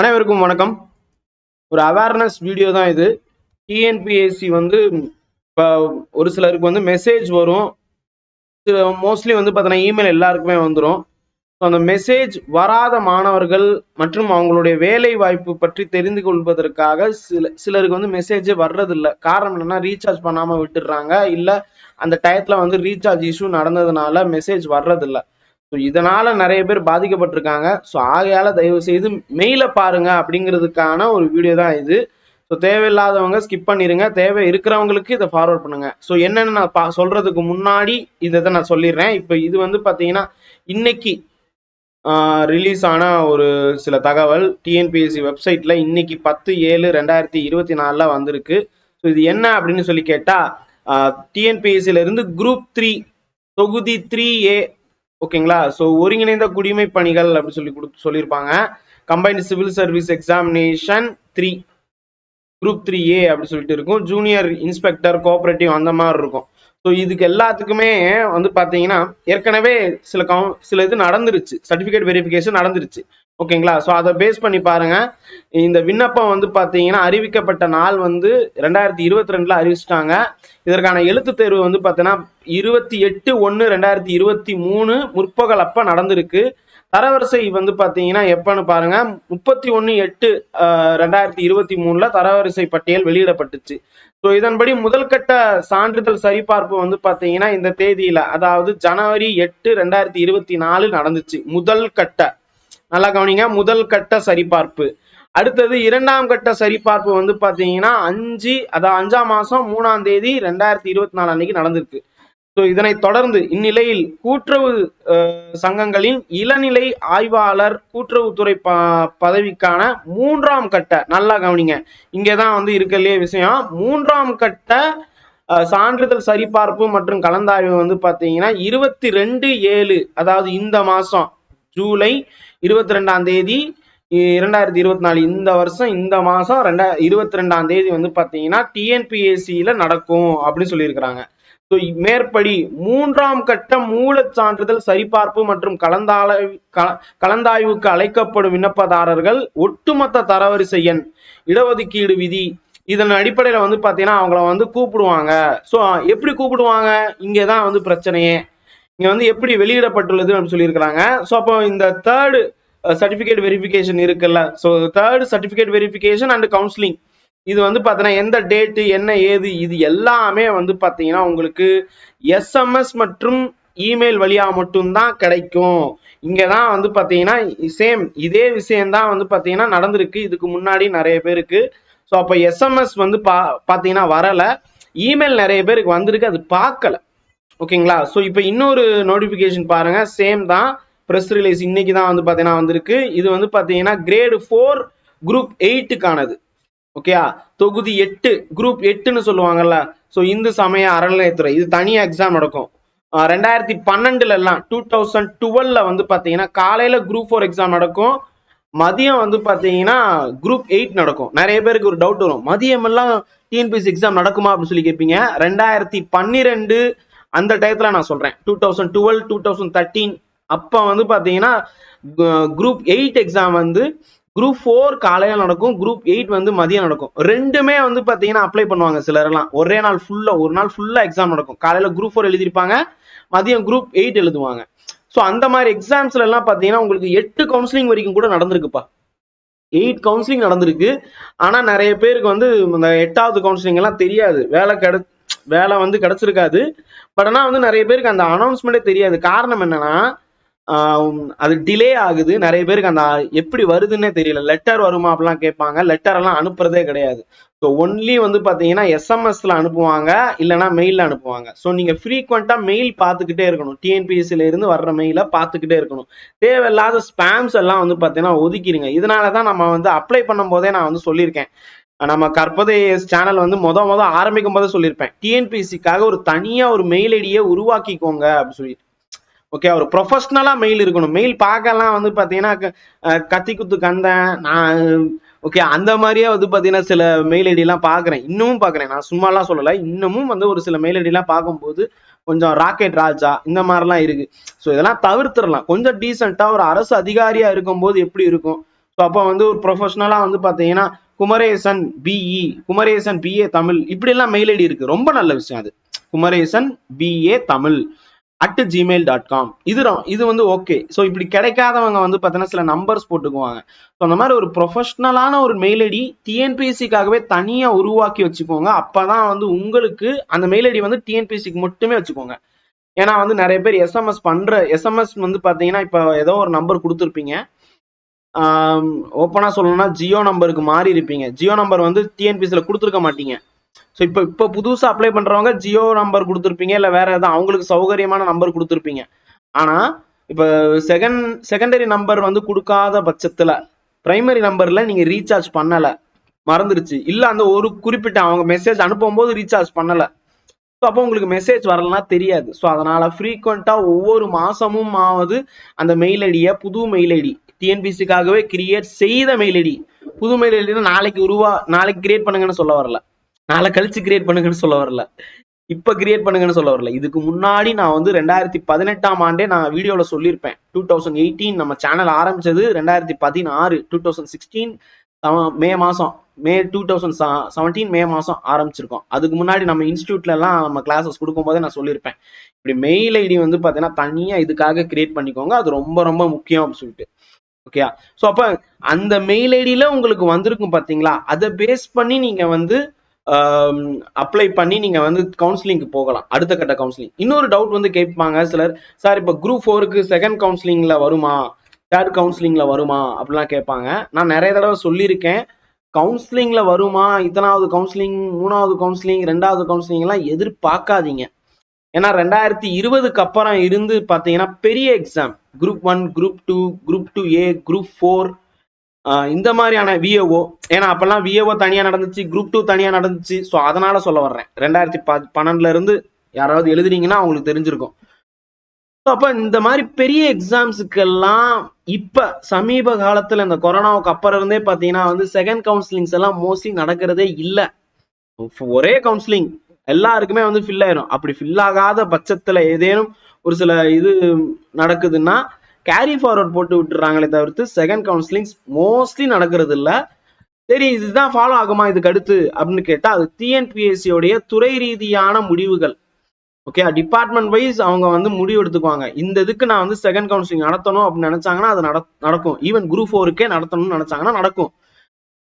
அனைவருக்கும் வணக்கம். ஒரு அவேர்னஸ் வீடியோ தான் இது. டிஎன்பிஎஸ்சி வந்து இப்போ ஒரு சிலருக்கு வந்து மெசேஜ் வரும். மோஸ்ட்லி வந்து பார்த்தீங்கன்னா இமெயில் எல்லாருக்குமே வந்துடும் ஸோ அந்த மெசேஜ் வராத மாணவர்கள் மற்றும் அவங்களுடைய வேலை வாய்ப்பு பற்றி தெரிந்து கொள்வதற்காக சில சிலருக்கு வந்து மெசேஜே வர்றதில்ல. காரணம் என்னன்னா ரீசார்ஜ் பண்ணாமல் விட்டுடுறாங்க. இல்லை அந்த டயத்தில் வந்து ரீசார்ஜ் இஷ்யூ நடந்ததுனால மெசேஜ் வர்றதில்லை. ஸோ இதனால நிறைய பேர் பாதிக்கப்பட்டிருக்காங்க. ஸோ ஆகையால தயவு செய்து மெயில பாருங்க அப்படிங்கிறதுக்கான ஒரு வீடியோ தான் இது. ஸோ தேவையில்லாதவங்க ஸ்கிப் பண்ணிருங்க. தேவை இருக்கிறவங்களுக்கு இதை ஃபார்வர்ட் பண்ணுங்க. ஸோ என்னென்னு நான் பா சொல்றதுக்கு முன்னாடி இதை தான் நான் சொல்லிடுறேன். இப்போ இது வந்து பார்த்தீங்கன்னா இன்னைக்கு ரிலீஸ் ஆன ஒரு சில தகவல். டிஎன்பிஎஸ்சி வெப்சைட்ல இன்னைக்கு பத்து ஏழு ரெண்டாயிரத்தி இருபத்தி நாலில் வந்திருக்கு. ஸோ இது என்ன அப்படின்னு சொல்லி கேட்டால் டிஎன்பிஎஸ்சில இருந்து குரூப் த்ரீ தொகுதி த்ரீ ஏ ஓகேங்களா? ஸோ ஒருங்கிணைந்த குடிமை பணிகள் அப்படின்னு சொல்லி கொடுத்து சொல்லியிருப்பாங்க. Combined civil service examination three group three A அப்படின்னு சொல்லிட்டு இருக்கும். ஜூனியர் இன்ஸ்பெக்டர் கோஆபரேட்டிவ் அந்த மாதிரி இருக்கும். ஸோ இதுக்கு எல்லாத்துக்குமே வந்து பார்த்தீங்கன்னா ஏற்கனவே சில கவு சில இது நடந்துருச்சு. சர்டிஃபிகேட் வெரிஃபிகேஷன் நடந்துருச்சு. ஓகேங்களா? ஸோ அதை பேஸ் பண்ணி பாருங்க. இந்த விண்ணப்பம் வந்து பார்த்தீங்கன்னா அறிவிக்கப்பட்ட நாள் வந்து ரெண்டாயிரத்தி இருபத்தி ரெண்டுல அறிவிச்சிட்டாங்க. இதற்கான எழுத்து தேர்வு வந்து பார்த்தீங்கன்னா இருபத்தி எட்டு ஒன்று ரெண்டாயிரத்தி இருபத்தி மூணு முற்பகல் அப்போ நடந்திருக்கு. தரவரிசை வந்து பார்த்தீங்கன்னா எப்பன்னு பாருங்க. முப்பத்தி ஒன்று எட்டு ரெண்டாயிரத்தி இருபத்தி மூணுல தரவரிசை பட்டியல் வெளியிடப்பட்டுச்சு. ஸோ இதன்படி முதல் கட்ட சான்றிதழ் சரிபார்ப்பு வந்து பார்த்தீங்கன்னா இந்த தேதியில அதாவது ஜனவரி எட்டு ரெண்டாயிரத்தி இருபத்தி நாலு நடந்துச்சு. முதல் கட்ட நல்லா கவனிங்க. முதல் கட்ட சரிபார்ப்பு. அடுத்தது இரண்டாம் கட்ட சரிபார்ப்பு வந்து பாத்தீங்கன்னா அஞ்சு அதாவது அஞ்சாம் மாசம் மூணாம் தேதி ரெண்டாயிரத்தி இருபத்தி நாலு அன்னைக்கு நடந்திருக்கு. ஸோ இதனை தொடர்ந்து இந்நிலையில் கூட்டுறவு சங்கங்களின் இளநிலை ஆய்வாளர் கூட்டுறவுத்துறை ப பதவிக்கான மூன்றாம் கட்ட நல்லா கவனிங்க. இங்கதான் வந்து இருக்கலையே விஷயம். மூன்றாம் கட்ட சான்றிதழ் சரிபார்ப்பு மற்றும் கலந்தாய்வு வந்து பாத்தீங்கன்னா இருபத்தி ரெண்டு ஏழு அதாவது இந்த மாசம் ஜூலை இருபத்தி ரெண்டாம் தேதி இரண்டாயிரத்தி இருபத்தி நாலு இந்த வருஷம் இந்த மாசம் ரெண்டா இருபத்தி ரெண்டாம் தேதி வந்து பாத்தீங்கன்னா டிஎன்பிஎஸ்சியில் நடக்கும் அப்படின்னு சொல்லியிருக்கிறாங்க. ஸோ மேற்படி மூன்றாம் கட்ட மூலச் சான்றிதழ் சரிபார்ப்பு மற்றும் கலந்தாள கலந்தாய்வுக்கு அழைக்கப்படும் விண்ணப்பதாரர்கள் ஒட்டுமொத்த தரவரிசை எண் இடஒதுக்கீடு விதி இதன் அடிப்படையில வந்து பாத்தீங்கன்னா அவங்கள வந்து கூப்பிடுவாங்க. ஸோ எப்படி கூப்பிடுவாங்க? இங்கதான் வந்து பிரச்சனையே. இங்கே வந்து எப்படி வெளியிடப்பட்டுள்ளது அப்படின்னு சொல்லியிருக்கிறாங்க. ஸோ அப்போ இந்த தேர்டு சர்டிஃபிகேட் வெரிஃபிகேஷன் இருக்குல்ல. So third certificate verification and counselling இது வந்து பார்த்தீங்கன்னா எந்த டேட்டு என்ன ஏது இது எல்லாமே வந்து பார்த்தீங்கன்னா உங்களுக்கு எஸ்எம்எஸ் மற்றும் இமெயில் வழியாக மட்டும்தான் கிடைக்கும். இங்கே தான் வந்து பார்த்தீங்கன்னா சேம் இதே விஷயம்தான் வந்து பார்த்தீங்கன்னா நடந்திருக்கு. இதுக்கு முன்னாடி நிறைய பேருக்கு. ஸோ அப்போ எஸ்எம்எஸ் வந்து பா பார்த்தீங்கன்னா வரலை. இமெயில் நிறைய பேருக்கு வந்திருக்கு. அது பார்க்கல. ஓகேங்களா? ஸோ இப்போ இன்னொரு நோட்டிஃபிகேஷன் பாருங்க. சேம் தான். ப்ரெஸ் ரிலீஸ் இன்னைக்கு தான் வந்து பார்த்தீங்கன்னா வந்திருக்கு. இது வந்து பார்த்தீங்கன்னா கிரேடு ஃபோர் குரூப் எயிட்டுக்கானது ஓகேயா தொகுதி எட்டு குரூப் எட்டுன்னு சொல்லுவாங்கல்ல. ஸோ இந்து சமய அறநிலையத்துறை. இது தனியாக எக்ஸாம் நடக்கும். ரெண்டாயிரத்தி பன்னெண்டுல எல்லாம் டூ தௌசண்ட் டுவெல்ல வந்து பார்த்தீங்கன்னா காலையில குரூப் ஃபோர் எக்ஸாம் நடக்கும். மதியம் வந்து பார்த்தீங்கன்னா குரூப் எயிட் நடக்கும். நிறைய பேருக்கு ஒரு டவுட் வரும். மதியம் எல்லாம் டிஎன்பிஎஸ்சி எக்ஸாம் நடக்குமா அப்படின்னு சொல்லி கேட்பீங்க. ரெண்டாயிரத்தி பன்னிரெண்டு அந்த டயத்தில் நான் சொல்கிறேன் two thousand twelve two thousand thirteen அப்போ வந்து பார்த்தீங்கன்னா குரூப் எயிட் எக்ஸாம் வந்து குரூப் ஃபோர் காலையில் நடக்கும் குரூப் எயிட் வந்து மதியம் நடக்கும். ரெண்டுமே வந்து பார்த்தீங்கன்னா அப்ளை பண்ணுவாங்க சிலர்லாம் ஒரே நாள் ஃபுல்லாக ஒரு நாள் ஃபுல்லாக எக்ஸாம் நடக்கும். காலையில் குரூப் ஃபோர் எழுதியிருப்பாங்க மதியம் குரூப் எயிட் எழுதுவாங்க. ஸோ அந்த மாதிரி எக்ஸாம்ஸ்ல எல்லாம் பார்த்தீங்கன்னா உங்களுக்கு எட்டு கவுன்சிலிங் வரைக்கும் கூட நடந்திருக்குப்பா. எயிட் கவுன்சிலிங் நடந்திருக்கு. ஆனால் நிறைய பேருக்கு வந்து இந்த எட்டாவது கவுன்சிலிங் எல்லாம் தெரியாது. வேலை கிடை வேலை வந்து கிடைச்சிருக்காது. பட் ஆனால் வந்து நிறைய பேருக்கு அந்த அனௌன்ஸ்மெண்ட்டே தெரியாது. காரணம் என்னன்னா அது டிலே ஆகுது. நிறைய பேருக்கு அந்த எப்படி வருதுன்னே தெரியல. லெட்டர் வருமா அப்படிலாம் கேட்பாங்க. லெட்டர் எல்லாம் அனுப்புறதே கிடையாது. ஸோ ஒன்லி வந்து பார்த்தீங்கன்னா எஸ்எம்எஸ்ல அனுப்புவாங்க. இல்லைனா மெயிலில் அனுப்புவாங்க. ஸோ நீங்கள் ஃப்ரீக்வெண்ட்டாக மெயில் பார்த்துக்கிட்டே இருக்கணும். டிஎன்பிஎஸ்சில இருந்து வர்ற மெயிலை பார்த்துக்கிட்டே இருக்கணும். தேவையில்லாத ஸ்பேம்ஸ் எல்லாம் வந்து பார்த்தீங்கன்னா ஒதுக்கிடுங்க. இதனால தான் நம்ம வந்து அப்ளை பண்ணும் போதே நான் வந்து சொல்லியிருக்கேன். நம்ம கற்பதை சேனல் வந்து மொத மொத ஆரம்பிக்கும் போதே சொல்லியிருப்பேன் டிஎன்பிஎஸ்சிக்காக ஒரு தனியாக ஒரு மெயில் ஐடியை உருவாக்கிக்கோங்க அப்படின்னு சொல்லிட்டு. ஓகே ஒரு ப்ரொஃபஷ்னலா மெயில் இருக்கணும். மெயில் பார்க்கலாம் வந்து பார்த்தீங்கன்னா கத்தி குத்து கந்தேன் நான் ஓகே அந்த மாதிரியே வந்து பார்த்தீங்கன்னா சில மெயில் ஐடிலாம் பார்க்குறேன். இன்னமும் பார்க்குறேன். நான் சும்மாலாம் சொல்லலை. இன்னமும் வந்து ஒரு சில மெயில் ஐடிலாம் பார்க்கும்போது கொஞ்சம் ராக்கெட் ராஜா இந்த மாதிரிலாம் இருக்கு. ஸோ இதெல்லாம் தவிர்த்துடலாம். கொஞ்சம் டீசெண்டாக ஒரு அரசு அதிகாரியாக இருக்கும்போது எப்படி இருக்கும்? ஸோ அப்போ வந்து ஒரு ப்ரொஃபஷ்னலாக வந்து பார்த்தீங்கன்னா குமரேசன் பிஇ குமரேசன் பிஏ தமிழ். இப்படிலாம் மெயில் ஐடி இருக்கு. ரொம்ப நல்ல விஷயம் அது. Kumaresan BA Tamil at Gmail dot com இது இது வந்து ஓகே ஸோ இப்படி கிடைக்காதவங்க வந்து பார்த்தீங்கன்னா சில நம்பர்ஸ் போட்டுக்குவாங்க. ஸோ அந்த மாதிரி ஒரு ப்ரொஃபஷ்னலான ஒரு மெயில் ஐடி டிஎன்பிஎஸ்சிக்காகவே தனியாக உருவாக்கி வச்சுக்கோங்க. அப்போ தான் வந்து உங்களுக்கு அந்த மெயில் ஐடி வந்து டிஎன்பிஎஸ்சிக்கு மட்டுமே வச்சுக்கோங்க. ஏன்னா வந்து நிறைய பேர் எஸ்எம்எஸ் பண்ணுற எஸ்எம்எஸ் வந்து பார்த்தீங்கன்னா இப்போ ஏதோ ஒரு நம்பர் கொடுத்துருப்பீங்க. ஓப்பனா சொல்லணும்னா ஜியோ நம்பருக்கு மாறி இருப்பீங்க. ஜியோ நம்பர் வந்து டிஎன்பிசியில் கொடுத்துருக்க மாட்டீங்க. ஸோ இப்போ இப்போ புதுசாக அப்ளை பண்றவங்க ஜியோ நம்பர் கொடுத்துருப்பீங்க இல்லை வேற எதாவது அவங்களுக்கு சௌகரியமான நம்பர் கொடுத்துருப்பீங்க. ஆனா இப்போ செகண்ட் செகண்டரி நம்பர் வந்து கொடுக்காத பட்சத்துல பிரைமரி நம்பர்ல நீங்கள் ரீசார்ஜ் பண்ணலை. மறந்துடுச்சு இல்லை அந்த ஒரு குறிப்பிட்ட அவங்க மெசேஜ் அனுப்பும்போது ரீசார்ஜ் பண்ணலை. ஸோ அப்போ உங்களுக்கு மெசேஜ் வரலன்னா தெரியாது. ஸோ அதனால ஃப்ரீக்வெண்ட்டாக ஒவ்வொரு மாசமும் ஆவது அந்த மெயில் ஐடியை புது மெயில் ஐடி டிஎன்பிசிக்காகவே கிரியேட் செய்த மெயில் ஐடி புது மெயில் ஐடினா நாளைக்கு உருவா நாளைக்கு கிரியேட் பண்ணுங்கன்னு சொல்ல வரல. நாளை கழிச்சு கிரியேட் பண்ணுங்கன்னு சொல்ல வரல. இப்ப கிரியேட் பண்ணுங்கன்னு சொல்ல வரல. இதுக்கு முன்னாடி நான் வந்து ரெண்டாயிரத்தி பதினெட்டாம் ஆண்டே நான் வீடியோல சொல்லியிருப்பேன். டூ தௌசண்ட் எயிட்டீன் நம்ம சேனல் ஆரம்பிச்சது ரெண்டாயிரத்தி பதினாறு டூ தௌசண்ட் சிக்ஸ்டீன் மே மாசம். May two thousand seventeen May மாசம் ஆரம்பிச்சிருக்கோம். அதுக்கு முன்னாடி நம்ம இன்ஸ்டியூட்ல எல்லாம் நம்ம கிளாஸஸ் கொடுக்கும்போதே நான் சொல்லியிருப்பேன். இப்படி மெயில் ஐடி வந்து பாத்தீங்கன்னா தனியா இதுக்காக கிரியேட் பண்ணிக்கோங்க. அது ரொம்ப ரொம்ப முக்கியம் அப்படின்னு சொல்லிட்டு. ஓகே ஸோ அப்ப அந்த மெயில் ஐடியில உங்களுக்கு வந்திருக்கும் பாத்தீங்களா? அதை பேஸ் பண்ணி நீங்கள் வந்து அப்ளை பண்ணி நீங்க வந்து கவுன்சிலிங்க்கு போகலாம். அடுத்த கட்ட கவுன்சிலிங் இன்னொரு டவுட் வந்து கேட்பாங்க சிலர். சார் இப்போ குரூப் ஃபோருக்கு செகண்ட் கவுன்சிலிங்ல வருமா? தேர்ட் கவுன்சிலிங்ல வருமா? அப்படிலாம் கேட்பாங்க. நான் நிறைய தடவை சொல்லியிருக்கேன். கவுன்சிலிங்ல வருமா? இத்தனாவது கவுன்சிலிங் மூணாவது கவுன்சிலிங் ரெண்டாவது கவுன்சிலிங்லாம் எதிர்பார்க்காதீங்க. ஏன்னா ரெண்டாயிரத்தி இருபதுக்கு அப்புறம் இருந்து பாத்தீங்கன்னா பெரிய exam group one group two group two A group four இந்த மாதிரியான விஏஓ ஏன்னா அப்பெல்லாம் விஏஓ தனியா நடந்துச்சு குரூப் டூ தனியா நடந்துச்சு. ஸோ அதனால சொல்ல வர்றேன். ரெண்டாயிரத்தி ப பன்னெண்டுல இருந்து யாராவது எழுதுனீங்கன்னா அவங்களுக்கு தெரிஞ்சிருக்கும். ஸோ இந்த மாதிரி பெரிய எக்ஸாம்ஸுக்கெல்லாம் இப்ப சமீப காலத்துல இந்த கொரோனாவுக்கு அப்புறம் இருந்தே பாத்தீங்கன்னா வந்து செகண்ட் கவுன்சிலிங்ஸ் எல்லாம் மோஸ்ட்லி நடக்கிறதே இல்லை. ஒரே கவுன்சிலிங் எல்லாருக்குமே வந்து ஃபில் ஆயிரும். அப்படி ஃபில் ஆகாத பட்சத்துல ஏதேனும் ஒரு சில இது நடக்குதுன்னா கேரி ஃபார்வர்ட் போட்டு விட்டுறாங்களே தவிர்த்து செகண்ட் கவுன்சிலிங்ஸ் மோஸ்ட்லி நடக்கிறது இல்ல சரி இதுதான் ஃபாலோ ஆகுமா? இதுக்கு அடுத்து அப்படின்னு கேட்டா அது டிஎன்பிஎஸ்சியோடைய துறை ரீதியான முடிவுகள். ஓகே டிபார்ட்மெண்ட் வைஸ் அவங்க வந்து முடிவு எடுத்துக்குவாங்க. இந்த இதுக்கு நான் வந்து செகண்ட் கவுன்சிலிங் நடத்தணும் அப்படின்னு நினைச்சாங்கன்னா அது நடக்கும். ஈவன் குரூப் ஃபோருக்கே நடத்தணும்னு நினைச்சாங்கன்னா நடக்கும்.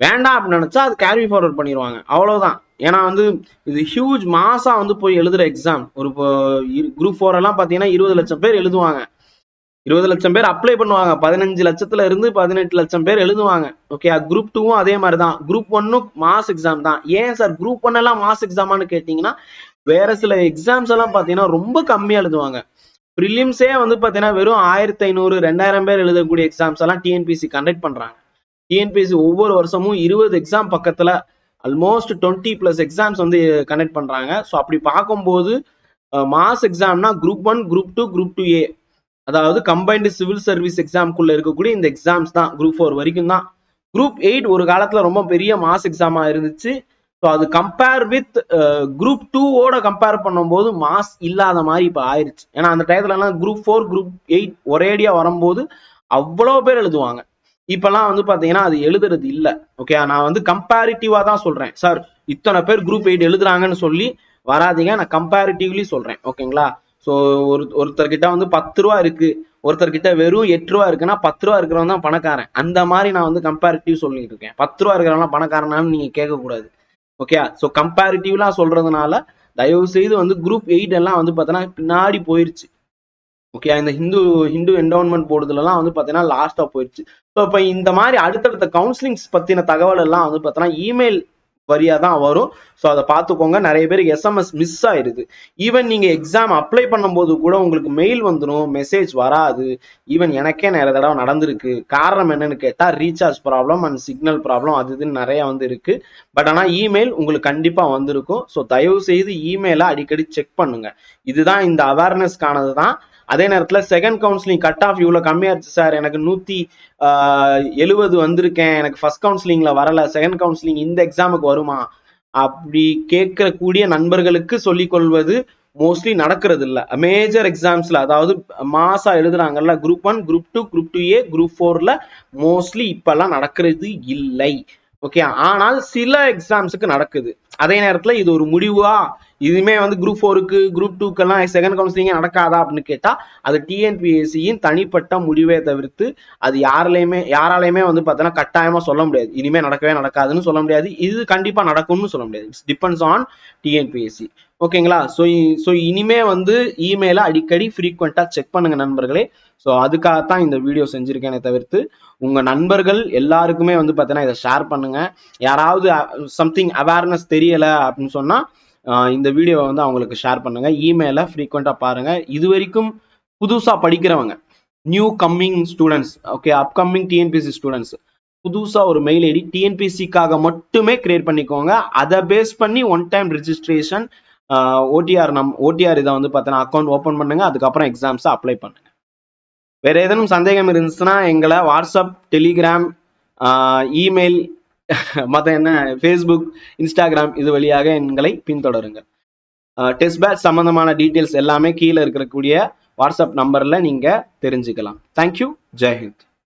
வேண்டாம் அப்படின்னு நினைச்சா அது கேரி ஃபார்வர்ட் பண்ணிடுவாங்க அவ்வளவுதான். ஏன்னா வந்து இது ஹியூஜ் மாசா வந்து போய் எழுதுற எக்ஸாம் ஒரு குரூப் ஃபோர் எல்லாம் பாத்தீங்கன்னா இருபது லட்சம் பேர் எழுதுவாங்க. இருபது லட்சம் பேர் அப்ளை பண்ணுவாங்க. பதினஞ்சு லட்சத்துல இருந்து பதினெட்டு லட்சம் பேர் எழுதுவாங்க. ஓகே குரூப் டூவும் அதே மாதிரி தான் குரூப் ஒன்னும் மாஸ் எக்ஸாம் தான். ஏன் சார் குரூப் ஒன் எல்லாம் மாஸ் எக்ஸாமான்னு கேட்டீங்கன்னா வேற சில எக்ஸாம்ஸ் எல்லாம் பாத்தீங்கன்னா ரொம்ப கம்மியா எழுதுவாங்க. ப்ரிலிம்ஸே வந்து பாத்தீங்கன்னா வெறும் ஆயிரத்தி ஐநூறு ரெண்டாயிரம் பேர் எழுதக்கூடிய எக்ஸாம்ஸ் எல்லாம் டிஎன்பிசி கண்டக்ட் பண்றாங்க. டிஎன்பிசி ஒவ்வொரு வருஷமும் இருபது எக்ஸாம் பக்கத்துல ஆல்மோஸ்ட் டுவெண்ட்டி ப்ளஸ் எக்ஸாம்ஸ் வந்து கனெக்ட் பண்ணுறாங்க ஸோ அப்படி பார்க்கும்போது mass எக்ஸாம்னா group one group two group two A அதாவது கம்பைன்டு சிவில் சர்வீஸ் எக்ஸாம்குள்ளே இருக்கக்கூடிய இந்த எக்ஸாம்ஸ் தான். குரூப் ஃபோர் வரைக்கும் தான். குரூப் எயிட் ஒரு காலத்தில் ரொம்ப பெரிய மாஸ் எக்ஸாமாக இருந்துச்சு. ஸோ அது கம்பேர் வித் குரூப் டூவோட கம்பேர் பண்ணும்போது மாஸ் இல்லாத மாதிரி இப்போ ஆயிடுச்சு ஏன்னா அந்த டயத்துலலாம் குரூப் ஃபோர் குரூப் எயிட் ஒரேடியாக வரும்போது அவ்வளோ பேர் எழுதுவாங்க. இப்பெல்லாம் வந்து பாத்தீங்கன்னா அது எழுதுறது இல்ல. ஓகே நான் வந்து கம்பேரிட்டிவா தான் சொல்றேன். சார் இத்தனை பேர் குரூப் எயிட் எழுதுறாங்கன்னு சொல்லி வராதீங்க. நான் கம்பேரிட்டிவ்லி சொல்றேன். ஓகேங்களா ஸோ ஒரு ஒருத்தர்கிட்ட வந்து பத்து ரூபா இருக்கு. ஒருத்தர்கிட்ட வெறும் எட்டு ரூபா இருக்குன்னா பத்து ரூபா இருக்கிறவன் தான் பணக்காரன். அந்த மாதிரி நான் வந்து கம்பேரிட்டிவ் சொல்லிட்டு இருக்கேன். பத்து ரூபா இருக்கிறவங்க பணக்காரனான்னு நீங்க கேட்கக்கூடாது. ஓகே ஸோ கம்பேரிட்டிவ்லாம் சொல்றதுனால தயவு செய்து வந்து குரூப் எயிட் எல்லாம் வந்து பார்த்தீங்கன்னா பின்னாடி போயிருச்சு. ஓகே இந்த ஹிந்து ஹிந்து என்டோன்மெண்ட் போடுறதுலலாம் வந்து பார்த்தீங்கன்னா லாஸ்ட்டாக போயிடுச்சு ஸோ இப்போ இந்த மாதிரி அடுத்தடுத்த கவுன்சிலிங்ஸ் பற்றின தகவல் எல்லாம் வந்து பார்த்தீங்கன்னா இமெயில் வரியாக தான் வரும். ஸோ அதை பார்த்துக்கோங்க. நிறைய பேருக்கு எஸ்எம்எஸ் மிஸ் ஆயிடுது. ஈவன் நீங்கள் எக்ஸாம் அப்ளை பண்ணும்போது கூட உங்களுக்கு மெயில் வந்துடும் மெசேஜ் வராது. ஈவன் எனக்கே நிறைய தடவை நடந்திருக்கு. காரணம் என்னன்னு கேட்டால் recharge problem and signal problem அது இதுன்னு நிறைய வந்து இருக்கு. பட் ஆனால் இமெயில் உங்களுக்கு கண்டிப்பாக வந்திருக்கும். ஸோ தயவு செய்து இமெயிலை அடிக்கடி செக் பண்ணுங்க. இதுதான் இந்த அவேர்னஸ்க்கானது தான் அதே நேரத்தில் செகண்ட் கவுன்சிலிங் கட் ஆஃப் இவ்வளோ கம்மியாச்சு சார் எனக்கு நூற்றி எழுபது வந்திருக்கேன். எனக்கு ஃபர்ஸ்ட் கவுன்சிலிங்கில் வரல. செகண்ட் கவுன்சிலிங் இந்த எக்ஸாமுக்கு வருமா? அப்படி கேட்கக்கூடிய நண்பர்களுக்கு சொல்லிக்கொள்வது மோஸ்ட்லி நடக்கிறது இல்லை. மேஜர் எக்ஸாம்ஸ்ல அதாவது மாசா எழுதுறாங்கல்ல group one group two group two A group ஃபோர்ல மோஸ்ட்லி இப்பெல்லாம் நடக்கிறது இல்லை. ஓகே ஆனால் சில எக்ஸாம்ஸுக்கு நடக்குது. அதே நேரத்துல இது ஒரு முடிவா? இதுவுமே வந்து குரூப் ஃபோருக்கு குரூப் டூக்கெல்லாம் செகண்ட் கவுன்சிலிங்கே நடக்காதா அப்படின்னு கேட்டால் அது டிஎன்பிஎஸ்சியின் தனிப்பட்ட முடிவே தவிர்த்து அது யாராலையுமே யாராலையுமே வந்து பார்த்தோன்னா கட்டாயமாக சொல்ல முடியாது. இனிமேல் நடக்கவே நடக்காதுன்னு சொல்ல முடியாது. இது கண்டிப்பாக நடக்கும்னு சொல்ல முடியாது. இட்ஸ் டிபெண்ட்ஸ் ஆன் டிஎன்பிஎஸ்சி ஓகேங்களா? ஸோ ஸோ இனிமே வந்து இமெயிலை அடிக்கடி ஃப்ரீக்வெண்ட்டாக செக் பண்ணுங்க நண்பர்களே. ஸோ அதுக்காகத்தான் இந்த வீடியோ செஞ்சுருக்கேனே தவிர்த்து உங்கள் நண்பர்கள் எல்லாருக்குமே வந்து பார்த்தீங்கன்னா இதை ஷேர் பண்ணுங்கள் யாராவது சம்திங் அவேர்னஸ் தெரியலை அப்படின்னு சொன்னால் இந்த வீடியோவை வந்து அவங்களுக்கு ஷேர் பண்ணுங்க. இமெயிலை ஃப்ரீக்வெண்ட்டாக பாருங்கள் இது வரைக்கும் புதுசாக படிக்கிறவங்க new coming students okay upcoming TNPC students புதுசாக ஒரு மெயில் ஐடி டிஎன்பிசிக்காக மட்டுமே கிரியேட் பண்ணிக்கோங்க. அதை பேஸ் பண்ணி ஒன் டைம் ரிஜிஸ்ட்ரேஷன் ஓடிஆர் நம் ஓடிஆர் இதை வந்து பார்த்தீங்கன்னா அக்கௌண்ட் ஓப்பன் பண்ணுங்க. அதுக்கப்புறம் எக்ஸாம்ஸை அப்ளை பண்ணுங்கள் வேற ஏதேனும் சந்தேகம் இருந்துச்சுன்னா எங்களை வாட்ஸ்அப் டெலிகிராம் இமெயில் மற்ற என்ன ஃபேஸ்புக் இன்ஸ்டாகிராம் இது வழியாக எங்களை பின்தொடருங்கள். டெஸ்ட் பேட்ச் சம்பந்தமான டீட்டெயில்ஸ் எல்லாமே கீழே இருக்கக்கூடிய வாட்ஸ்அப் நம்பர்ல நீங்க தெரிஞ்சுக்கலாம். தேங்க்யூ ஜெய்ஹிந்த்